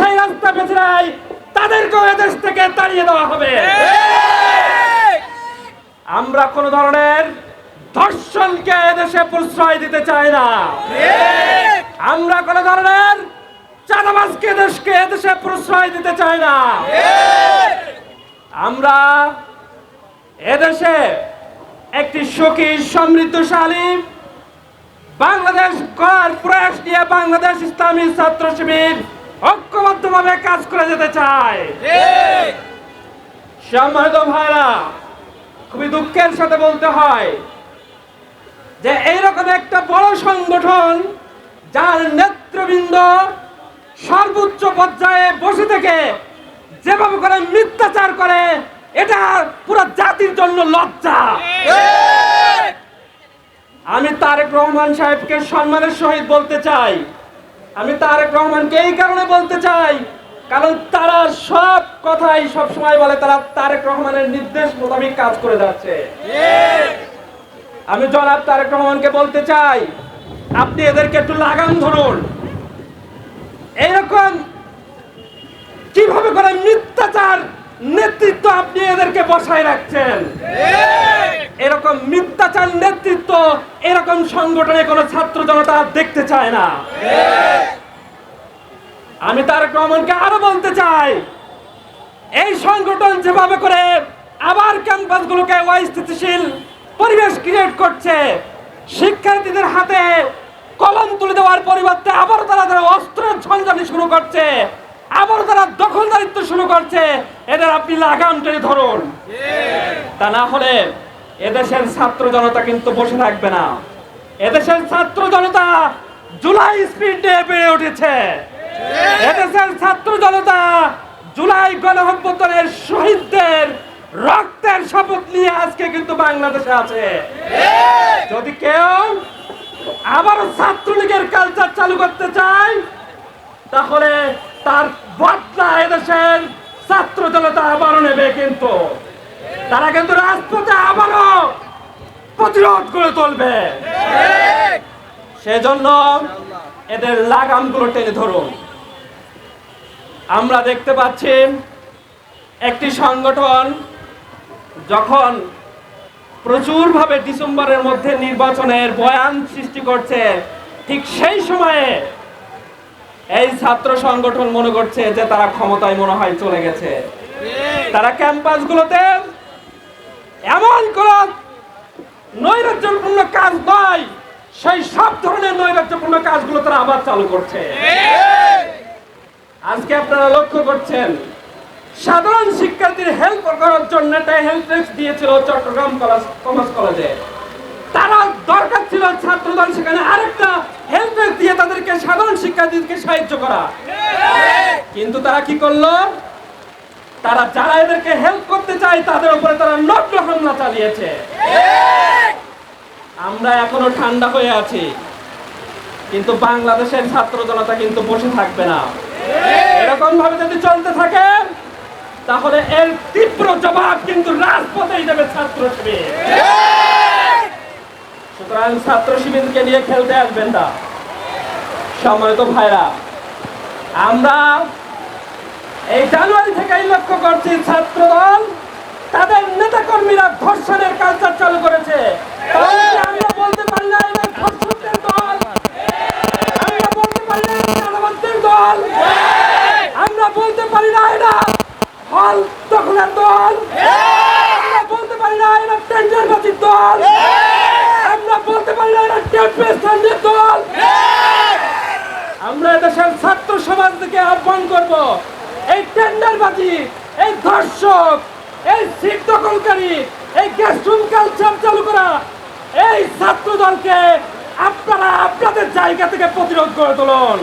সেই রাস্তা বেছে নেয় তাদেরকেও এদেশ থেকে তাড়িয়ে দেওয়া হবে। আমরা কোন ধরনের ধর্ষণকে এদেশে প্রশ্রয় দিতে চাই না। আমরা কোন ধরনের চাঁদাবাজকে দেশকে এদেশে প্রশ্রয় দিতে চাই না। আমরা এদেশে একটি সুখী সমৃদ্ধশালী বাংলাদেশ করার প্রয়াস নিয়ে বাংলাদেশ ইসলামী ছাত্র শিবির ঐক্যবদ্ধভাবে কাজ করে যেতে চায়। সম্মানিত ভাইরা, খুবই দুঃখের সাথে বলতে হয় যে এইরকম একটা বড় সংগঠন যার নেতৃবৃন্দ সর্বোচ্চ পর্যায়ে বসে থেকে যেভাবে করে মিথ্যাচার করে, এটা পুরো জাতির জন্য লজ্জা। আমি তারেক রহমান সাহেবকে সম্মানের সহিত বলতে চাই। আমি তারেক রহমানকে এই কারণে বলতে চাই, কারণ তারা সব কথাই সব সময় বলে, তারা তারেক রহমানের নির্দেশ মোতাবেক কাজ করে যাচ্ছে। আমি জনাব তারেক রহমানকে বলতে চাই, আপনি এদেরকে একটু লাগাম ধরুন। এইরকম কীভাবে করে মিথ্যাচার নেতৃত্ব আপনি এদেরকে বসায় রাখছেন? এরকম মিথ্যাচার নেতৃত্ব, এরকম সংগঠনে কোনো ছাত্র জনতা দেখতে চায় না। আমি তার রহমানকে আরও বলতে চাই। এই সংগঠন যেভাবে করে আবার ক্যাম্পাসগুলোকে অস্থিতিশীল পরিবেশ ক্রিয়েট করছে, শিক্ষার্থীদের হাতে কলম তুলে দেওয়ার পরিবর্তে আবার তারা তারা অস্ত্রের ঝঞ্ঝানি শুরু করছে, আবার তারা দখলদারিত্ব শুরু করছে। এদের আপনি লাগাম টেনে ধরুন। তা না হলে এদেশের ছাত্র জনতা কিন্তু বসে থাকবে না। এদেশের ছাত্র জনতা জুলাই স্পিড বেড়ে উঠেছে। এদেশের ছাত্র জনতা জুলাই গণঅভ্যুত্থানের শহীদদের রক্তের শপথ নিয়ে আজকে কিন্তু বাংলাদেশে আছে। যদি কেউ আবারও ছাত্রলীগের কালচার চালু করতে চায়, তাহলে তার বদলা এদেশের ছাত্র জনতা আবারও নেবে কিন্তু। তারা কিন্তু রাজপথে আবারও প্রতিরোধ করে তুলবে। সেজন্য এদের লাগামগুলো টেনে ধরুন। আমরা দেখতে পাচ্ছি একটি সংগঠন যখন প্রচুরভাবে ডিসেম্বরের মধ্যে নির্বাচনের বয়ান সৃষ্টি করছে, ঠিক সেই সময়ে এই ছাত্র সংগঠন মনে করছে যে তারা ক্ষমতায় মনে হয় চলে গেছে। তারা ক্যাম্পাসগুলোতে এমন কোন নৈরাজ্যপূর্ণ কাজ নয়, সেই সব ধরনের নৈরাজ্যপূর্ণ কাজগুলো তারা আবার চালু করছে। আজকে আপনারা লক্ষ্য করছেন, সাধারণ শিক্ষার্থীর হেল্প করার জন্য একটা হেল্প ডেস্ক দিয়েছিল চট্টগ্রাম কলেজ কমার্স কলেজে তারা দরকার ছিল ছাত্রদল, সেখানে আরেকটা হেল্প ডেস্ক দিয়ে তাদেরকে, সাধারণ শিক্ষার্থীদেরকে সাহায্য করা। কিন্তু তারা কি করল? তারা যারা এদেরকে হেল্প করতে চায়, তাদের উপরে তারা নগ্ন হামলা চালিয়েছে। আমরা এখনও ঠান্ডা হয়ে আছি। কিন্তু বাংলাদেশের ছাত্র জনতা কিন্তু বসে থাকবে না। এরকম ভাবে যদি চলতে থাকে, তাহলে এর তীব্র জবাব কিন্তু রাজপথেই দেবে ছাত্র শিবির। সুতরাং ছাত্র শিবিরকে নিয়ে খেলতে আসবেন না। সম্মানিত ভাইরা, আমরা এই জানুয়ারি থেকেই লক্ষ্য করছি ছাত্র দল তাদের নেতা কর্মীরা ধর্ষণের কালচার চালু করেছে। আমরা এরা দল? আমরা বলতে পারি না এরা দল? আমরা বলতে পারি না এরা দল? আমরা বলতে পারি না এরা টেন্ডারবাজির দল? আমরা বলতে পারি না এরা টেম্পেস্টান্ডের দল? আমরা দেশের ছাত্র সমাজ থেকে আহ্বান করব এই টেন্ডারবাজি, এই ধর্ষক, এই সিট দখলকারী এই গ্যাস্ট্রুম কালচার চালু করা, এই ছাত্র দলকে আপনারা আপনাদের জায়গা থেকে প্রতিরোধ করে তুলুন।